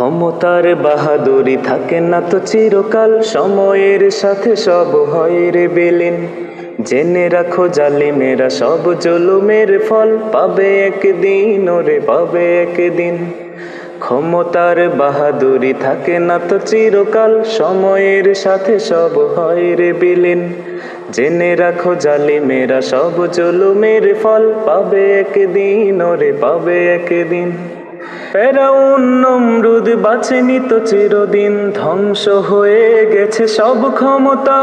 ক্ষমতার বাহাদুরি থাকে না তো চিরকাল, সময়ের সাথে সব হয় বিলীন। জেনে রাখো জালিমেরা সব জুলুমের ফল, পাবে একদিন ওরে, পাবে একদিন। ক্ষমতার বাহাদুরি থাকে না তো চিরকাল, সময়ের সাথে সব হয় বিলীন। জেনে রাখো জালিমেরা সব জুলুমের ফল, পাবে একদিন ওরে, পাবে একদিন। ফেরাউন নমরুদ বাঁচেনি তো চিরদিন ধ্বংস হয়ে গেছে সব ক্ষমতা।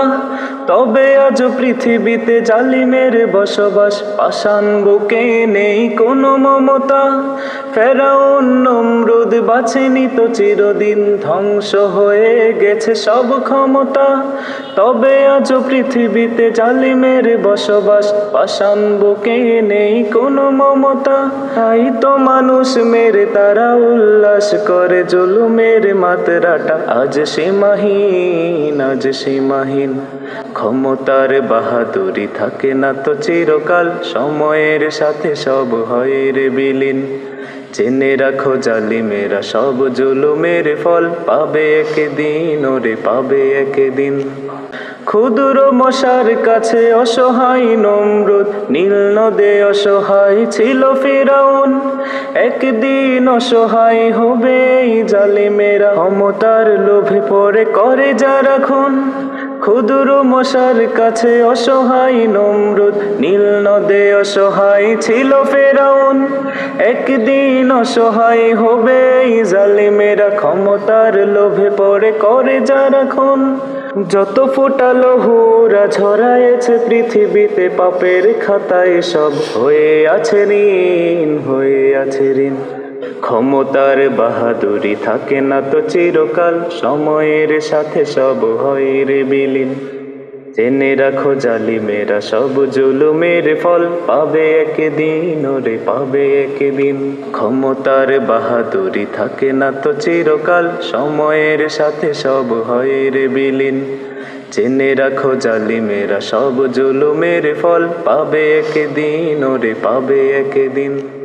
তবে আজ পৃথিবীতে জালিমের বসবাস, পাষাণ বুকে নেই কোনো মমতা। ফেরাউন নমরুদ বাঁচেনি তো চিরদিন ধ্বংস হয়ে গেছে সব ক্ষমতা। তবে আজ পৃথিবীতে জালিমের বসবাস, পাষাণ বুকে নেই কোনো মমতা। তাই তো মানুষ মেরে তারা উল্লাস করে, জুলুমের মাত্রাটা আজ সীমাহীন আজ সীমাহীন। ক্ষমতার বাহাদুরি থাকে না তো চিরকাল, সময়ের সাথে সব হয় রে বিলীন। জেনে রাখো জালিমেরা সব জুলুমের ফল, পাবে একদিন ওরে, পাবে একদিন। ক্ষুদ্র মশার কাছে অসহায় নমরুদ, নীল নদে অসহায় ছিল ফেরাউন। একদিন অসহায় হবে জালিমেরা, ক্ষমতার লোভে পড়ে করে যারা খুন। ক্ষুদ্র মশার কাছে অসহায় নমরুদ, নীল নদে অসহায় ছিল ফেরাউন। একদিন অসহায় হবে জালিমেরা, ক্ষমতার লোভে পড়ে করে যারা খুন। যত ফোটালো হুরা ঝরায়েছে পৃথিবীতে, পাপের খাতায় সব হয়ে আছে ঋণ, হয়ে আছে ঋণ। ক্ষমতার বাহাদুরি থাকে না তো চিরকাল, সময়ের সাথে সব হয় রে বিলীন। জেনে রাখো জালিমেরা সব জুলুমের ফল, পাবে একদিন ওরে, পাবে একদিন। ক্ষমতার বাহাদুরি থাকে না তো চিরকাল, সময়ের সাথে সব হয় রে বিলীন। জেনে রাখো জালিমেরা সব জুলুমের ফল, পাবে একদিন ওরে, পাবে একদিন।